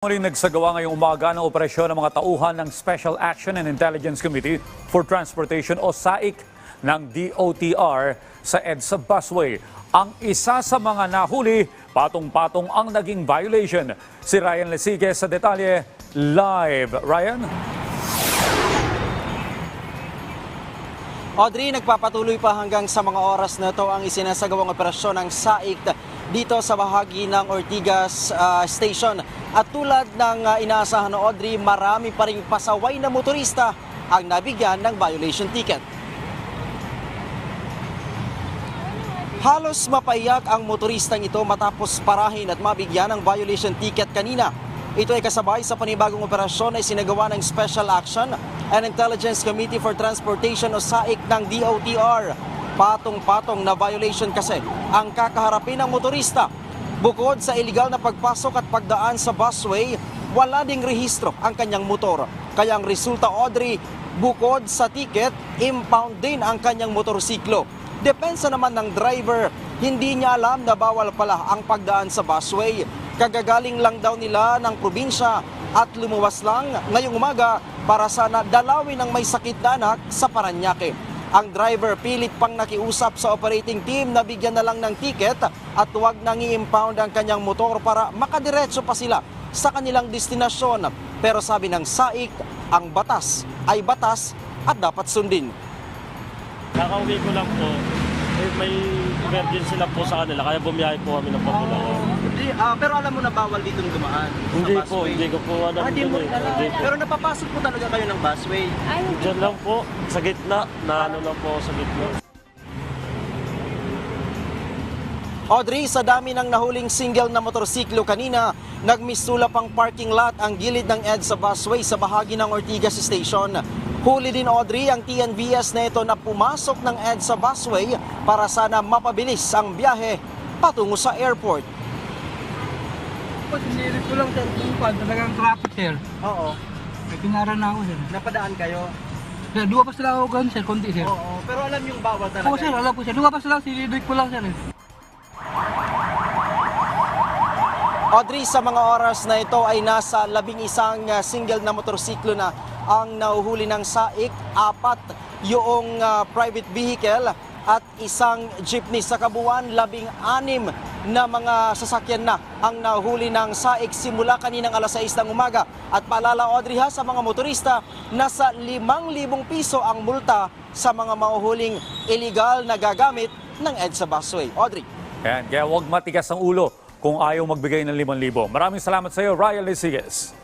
Muling nagsagawa ngayong umaga ng operasyon ng mga tauhan ng Special Action and Intelligence Committee for Transportation o SAIC ng DOTR sa EDSA Busway. Ang isa sa mga nahuli, patong-patong ang naging violation. Si Ryan Lesigue sa detalye live. Ryan? Audrey, nagpapatuloy pa hanggang sa mga oras na ito ang isinasagawang operasyon ng SAIC dito sa bahagi ng Ortigas ah, Station. At tulad ng ah, inaasahan ng Audrey, marami pa rin pasaway na motorista ang nabigyan ng violation ticket. Halos mapaiyak ang motoristang ito matapos parahin at mabigyan ng violation ticket kanina. Ito ay kasabay sa panibagong operasyon na isinagawa ng Special Action and Intelligence Committee for Transportation o SAIC ng DOTR. Patong-patong na violation kasi ang kakaharapin ng motorista. Bukod sa iligal na pagpasok at pagdaan sa busway, wala ding rehistro ang kanyang motor. Kaya ang resulta, Audrey, bukod sa ticket, impound din ang kanyang motorsiklo. Depensa naman ng driver, hindi niya alam na bawal pala ang pagdaan sa busway. Kagagaling lang daw nila ng probinsya at lumuwas lang ngayong umaga para sana dalawin ng may sakit na anak sa Paranaque. Ang driver pilit pang nakiusap sa operating team na bigyan na lang ng ticket at huwag nang i-impound ang kanyang motor para makadiretso pa sila sa kanilang destinasyon. Pero sabi ng SAIC, ang batas ay batas at dapat sundin. Kakauwi ko lang po. Eh, may emergency lang po sa kanila, kaya bumiyahe po kami ng Papulacan. Hindi, ah, pero alam mo na bawal dito dumaan. Hindi po, hindi ko po alam. Ah, di mo eh. Hindi po. Pero napapasok po talaga kayo ng busway. Diyan lang po, sa gitna. Naano lang po ako sa gitna. Audrey, sa dami ng nahuling single na motorsiklo kanina, nagmisula pang parking lot ang gilid ng EDSA busway sa bahagi ng Ortigas Station. Huli din Audrey ang TNVS na ito na pumasok ng EDSA busway para sana mapabilis ang biyahe patungo sa airport. Po, sinirit ko lang pa, talagang traffic sir. Oo, May pinaran na ako sir. napadaan kayo. Sir, dua pa sila ako ganun sir, konti sir. Oo, pero alam yung bawal Oo sir, alam po sir. Dua pa sila, sinirit ko lang sir. Audrey, sa mga oras na ito ay nasa labing isang uh, single na motorsiklo na ang nauhuli ng SAIC, apat yung uh, private vehicle at isang jeepney sa kabuuan, labing anim na mga sasakyan na ang nahuli ng SAIC simula kaninang alas 6 ng umaga. At paalala Audrey ha sa mga motorista, nasa 5,000 piso ang multa sa mga mahuhuling illegal na gagamit ng EDSA busway. Audrey. Yan, kaya huwag matigas ang ulo kung ayaw magbigay ng 5,000. Maraming salamat sa iyo, Ryan Lesiges.